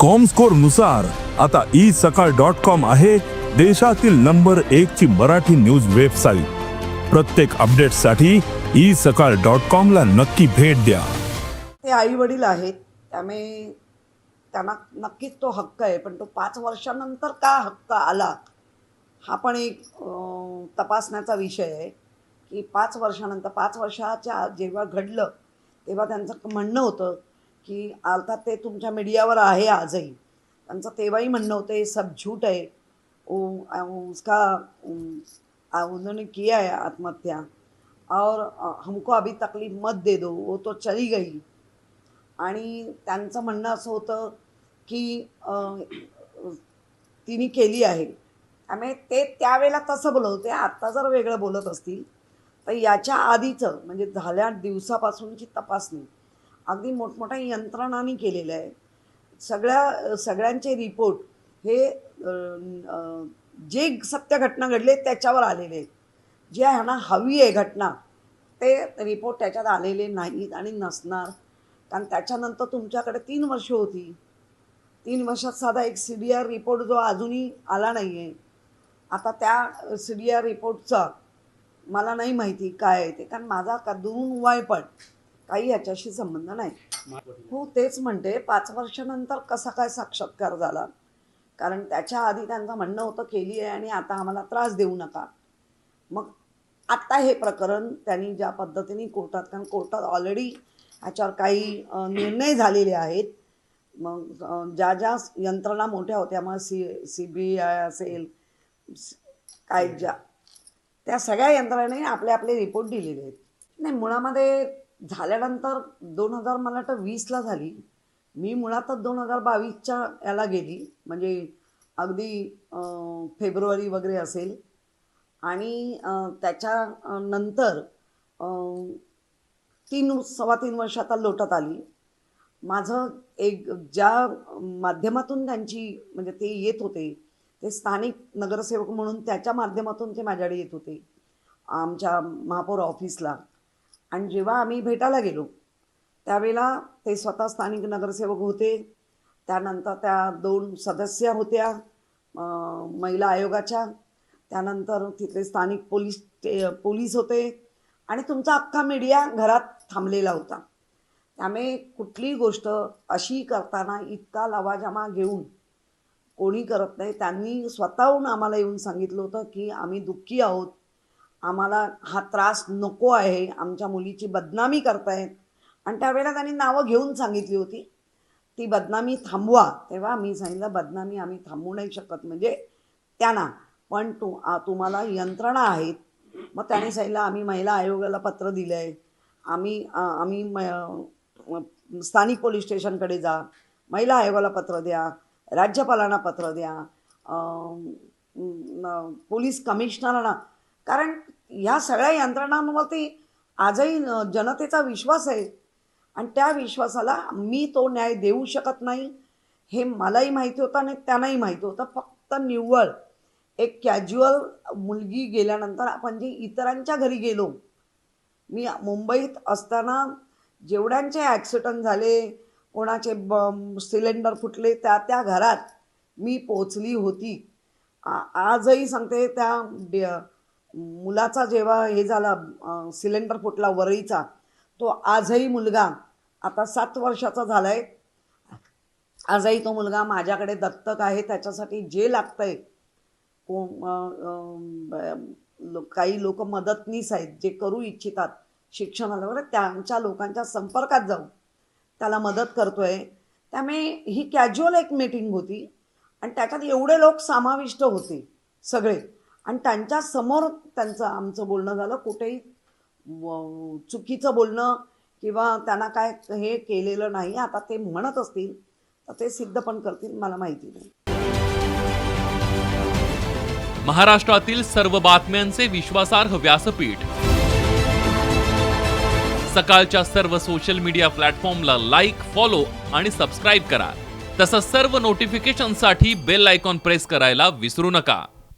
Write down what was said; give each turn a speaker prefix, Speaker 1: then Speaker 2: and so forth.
Speaker 1: कॉमस्कोरनुसार आता ई सकाळ dot com आहे देशातील नंबर एक ची मराठी न्यूज वेबसाईट प्रत्येक अपडेटसाठी ई सकाळ डॉट कॉम ला नक्की भेट द्या.
Speaker 2: ते आई वडील आहेत त्यामुळे त्यांना नक्कीच तो हक्क आहे पण तो पाच वर्षानंतर का हक्क आला? हा पण एक तपासण्याचा विषय आहे की पाच वर्षानंतर पाच वर्षाच्या जेव्हा घडलं तेव्हा त्यांचं म्हणणं होतं की अर्थात ते तुमच्या मीडियावर आहे आजही. त्यांचं तेव्हाही म्हणणं होतं हे सब झूठ आहे. उसका उन्होंने किया है आत्महत्या. और हमको अभी तकलीफ मत दे दो वो तो चली गई. आणि त्यांचं म्हणणं असं होतं की तिने केली आहे. त्यामुळे ते त्यावेळेला तसं बोलत होते. आत्ता जर वेगळं बोलत असतील तर याच्या आधीचं म्हणजे झाल्या दिवसापासूनची तपासणी अगदी मोठमोठ्या यंत्रणांनी केलेलं आहे. सगळ्या सगळ्यांचे रिपोर्ट हे जे सत्य घटना घडले त्याच्यावर आलेले आहेत. जे ह्यांना हवी आहे घटना ते रिपोर्ट त्याच्यात आलेले नाहीत आणि नसणार. कारण त्याच्यानंतर तुमच्याकडे तीन वर्ष होती. तीन वर्षात साधा एक सी डी आर रिपोर्ट जो अजूनही आला नाही आहे आता त्या सी डी आर रिपोर्टचा मला नाही माहिती काय आहे ते. कारण माझा का दुरून वय पण. काही याच्याशी संबंध नाही. हो तेच म्हणते पाच वर्षानंतर कसा काय साक्षात्कार झाला? कारण त्याच्या आधी त्यांचं म्हणणं होतं केली आहे आणि आता आम्हाला त्रास देऊ नका. मग आत्ता हे प्रकरण त्यांनी ज्या पद्धतीने कोर्टात कारण कोर्टात ऑलरेडी ह्याच्यावर काही निर्णय झालेले आहेत. मग ज्या ज्या यंत्रणा मोठ्या होत्या मग सी सी बी आय असेल काय ज्या त्या सगळ्या यंत्रणेने आपले आपले रिपोर्ट दिलेले आहेत. नाही मुळामध्ये झाल्यानंतर दोन हजार मला वाटतं वीसला झाली. मी मुळातच दोन हजार बावीसच्या याला गेली. म्हणजे अगदी फेब्रुवारी वगैरे असेल. आणि त्याच्यानंतर त्याच्या नंतर तीन सव्वा तीन वर्ष आता लोटत आली. माझं एक ज्या माध्यमातून त्यांची म्हणजे ते येत होते ते स्थानिक नगरसेवक म्हणून त्याच्या माध्यमातून ते माझ्याकडे येत होते. आमच्या महापौर ऑफिसला. आणि जेव्हा आम्ही भेटायला गेलो त्यावेळेला ते स्वतः स्थानिक नगरसेवक होते. त्यानंतर त्या दोन सदस्य होत्या महिला आयोगाच्या. त्यानंतर तिथले स्थानिक पोलीस पोलीस होते आणि तुमचा अख्खा मीडिया घरात थांबलेला होता. त्यामुळे कुठलीही गोष्ट अशी करताना इतका लवाजमा घेऊन कोणी करत नाही. त्यांनी स्वतःहून आम्हाला येऊन सांगितलं होतं की आम्ही दुःखी आहोत. आम्हाला हा त्रास नको आहे आमच्या मुलीची बदनामी करतायत. आणि त्यावेळेला त्यांनी नावं घेऊन सांगितली होती. ती बदनामी थांबवा. तेव्हा मी सांगितलं बदनामी आम्ही थांबवू नाही शकत. म्हणजे त्यांना. पण तू तुम्हाला यंत्रणा आहेत. मग त्याने सांगितलं आम्ही महिला आयोगाला पत्र दिलं आहे आम्ही आम्ही म- स्थानिक पोलीस स्टेशनकडे जा. महिला आयोगाला पत्र द्या. राज्यपालांना पत्र द्या. पोलीस कमिशनरांना कारण ह्या सगळ्या यंत्रणांवरती आजही जनतेचा विश्वास आहे. आणि त्या विश्वासाला मी तो न्याय देऊ शकत नाही हे मलाही माहिती होतं आणि त्यांनाही माहिती होतं. फक्त निव्वळ एक कॅज्युअल मुलगी गेल्यानंतर आपण जे इतरांच्या घरी गेलो मी मुंबईत असताना जेवढ्यांचे ॲक्सिडंट झाले कोणाचे ब सिलेंडर फुटले त्या त्या घरात मी पोचली होती. आ- आजही सांगते त्या डे- मुलाचा जेव्हा हे झाला सिलेंडर फुटला वरईचा तो आजही मुलगा आता सात वर्षाचा झाला आहे आजही तो मुलगा माझ्याकडे दत्तक आहे त्याच्यासाठी जे लागतं आहे को काही लोक मदतनीस आहेत जे करू इच्छितात शिक्षणाला वगैरे त्यांच्या लोकांच्या संपर्कात जाऊ त्याला मदत करतोय. त्यामुळे ही कॅज्युअल एक मीटिंग होती आणि त्याच्यात एवढे लोक समाविष्ट होते सगळे. आणि त्यांच्यासमोर त्यांचं आमचं बोलणं झालं. कुठेही चुकीचं बोलणं किंवा त्यांना काय हे केलेलं नाही. आता ते म्हणत असतील तर ते सिद्ध पण करतील मला माहिती नाही.
Speaker 3: महाराष्ट्रातील सर्व बातम्यांचे विश्वासार्ह व्यासपीठ. सकाळच्या सर्व सोशल मीडिया प्लॅटफॉर्मला लाईक फॉलो आणि सबस्क्राईब करा. तसंच सर्व नोटिफिकेशनसाठी बेल आयकॉन प्रेस करायला विसरू नका.